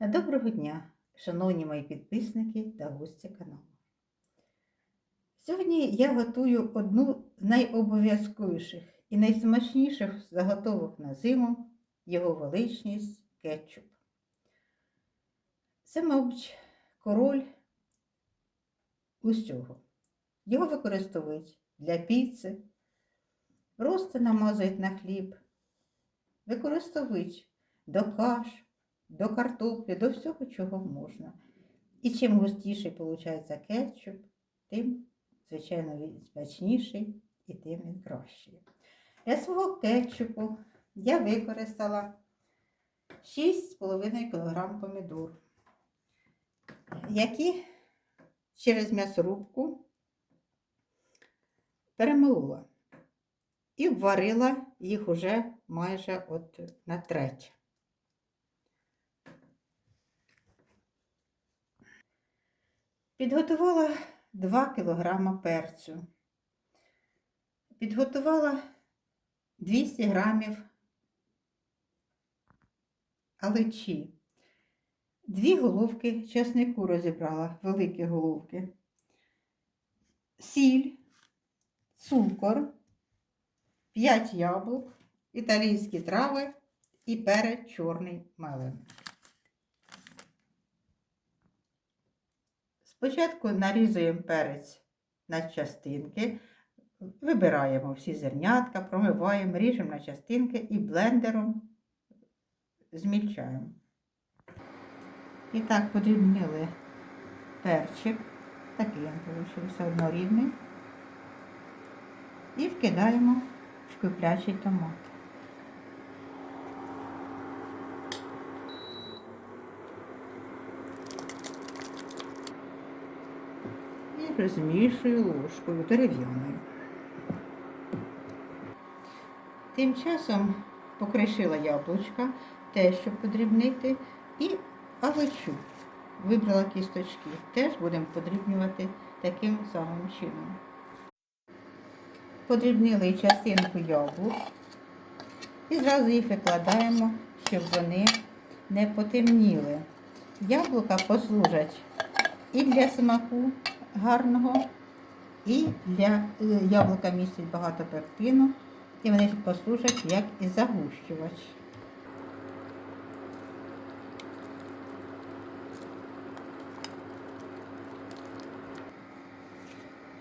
Доброго дня, шановні мої підписники та гості каналу. Сьогодні я готую одну з найобов'язковіших і найсмачніших заготовок на зиму його величність кетчуп. Це, мабуть, король усього. Його використовують для піци, просто намазують на хліб, використовують до каш до картоплі, до всього, чого можна. І чим густіший виходить кетчуп, тим, звичайно, він смачніший і тим він кращий. Для свого кетчупу я використала 6,5 кг помідор, які через м'ясорубку перемолола і варила їх уже майже от на треть. Підготувала 2 кг перцю. Підготувала 200 грамів аличі. Дві головки чеснику розібрала, великі головки, сіль, цукор, 5 яблук, італійські трави і перець чорний мелений. Спочатку нарізуємо перець на частинки, вибираємо всі зернятка, промиваємо, ріжемо на частинки і блендером змільчаємо. І так подрібнили перчик, такий він вийшов однорідний. І вкидаємо в киплячий томат. І розмішую ложкою дерев'яною. Тим часом покришила яблучка, те, щоб подрібнити, і алечу. Вибрала кісточки, теж будемо подрібнювати таким самим чином. Подрібнили частинку яблук і зразу їх викладаємо, щоб вони не потемніли. Яблука послужать і для смаку, гарного. І для е, яблука містять багато пектину, і вони послужать як і загущувач.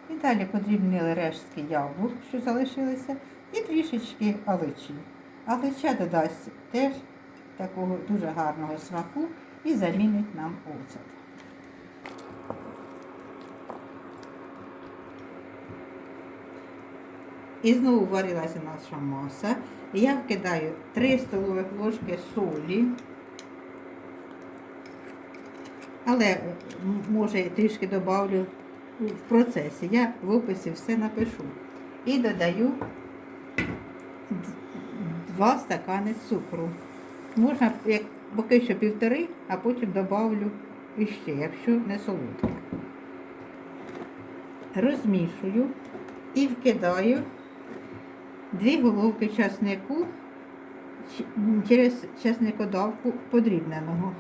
І далі подрібнили рештки яблук, що залишилися, і трішечки аличі. Алича додасть теж такого дуже гарного смаку і замінить нам оцет. І знову варилася наша маса. Я вкидаю 3 столових ложки солі. Але може трішки додавлю в процесі. Я в описі все напишу. І додаю 2 стакани цукру. Можна як поки що півтори, а потім додавлю іще, якщо не солодке. Розмішую і вкидаю дві головки часнику через часникодавку подрібненого.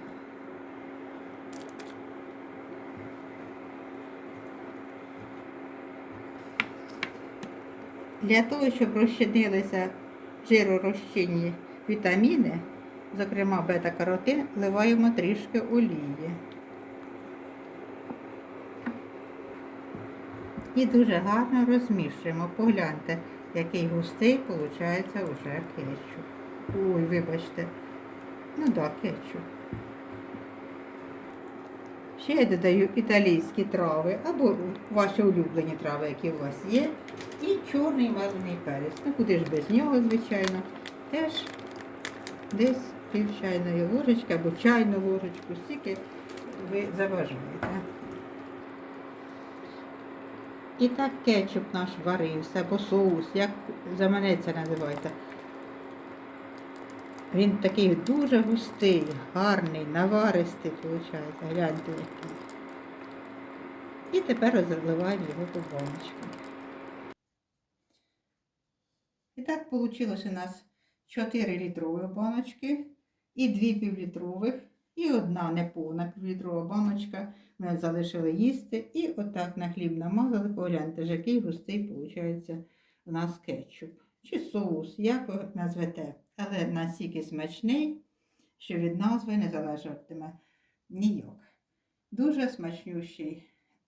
Для того, щоб розчинилися жиророзчинні вітаміни, зокрема бета-каротин, вливаємо трішки олії. І дуже гарно розмішуємо. Погляньте який густий, виходить, вже кетчуп. Ой, вибачте. Ну так, да, кетчуп. Ще я додаю італійські трави, або ваші улюблені трави, які у вас є. І чорний мазаний перець. Ну куди ж без нього, звичайно. Теж десь пів чайної ложечки або чайну ложечку, стільки ви заважаєте. І так кетчуп наш варився, або соус, як заманеться називається. Він такий дуже густий, гарний, наваристий, виходить. Гляньте який. І тепер розливаємо його по баночкам. І так вийшло у нас 4 літрові баночки і 2 півлітрових. І одна неповна півлітрова баночка. Ми залишили їсти. І отак на хліб намазали. Погляньте, ж який густий виходить у нас кетчуп. Чи соус, як ви назвете. Але настільки смачний, що від назви не залежатиме ніяк. Дуже смачнющий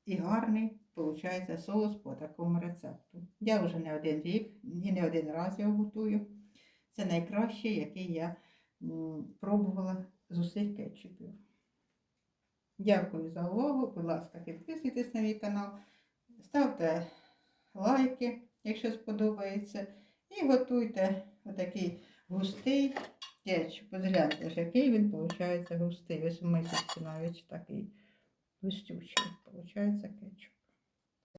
і гарний виходить соус по такому рецепту. Я вже не один рік і не один раз його готую. Це найкращий, який я пробувала з усіх кетчупів. Дякую за увагу. Будь ласка, підписуйтесь на мій канал, ставте лайки, якщо сподобається. І готуйте отакий густий кетчуп. Погляньте, який він виходить густий. Ось в мисочці навіть такий густючий. Виходить кетчуп.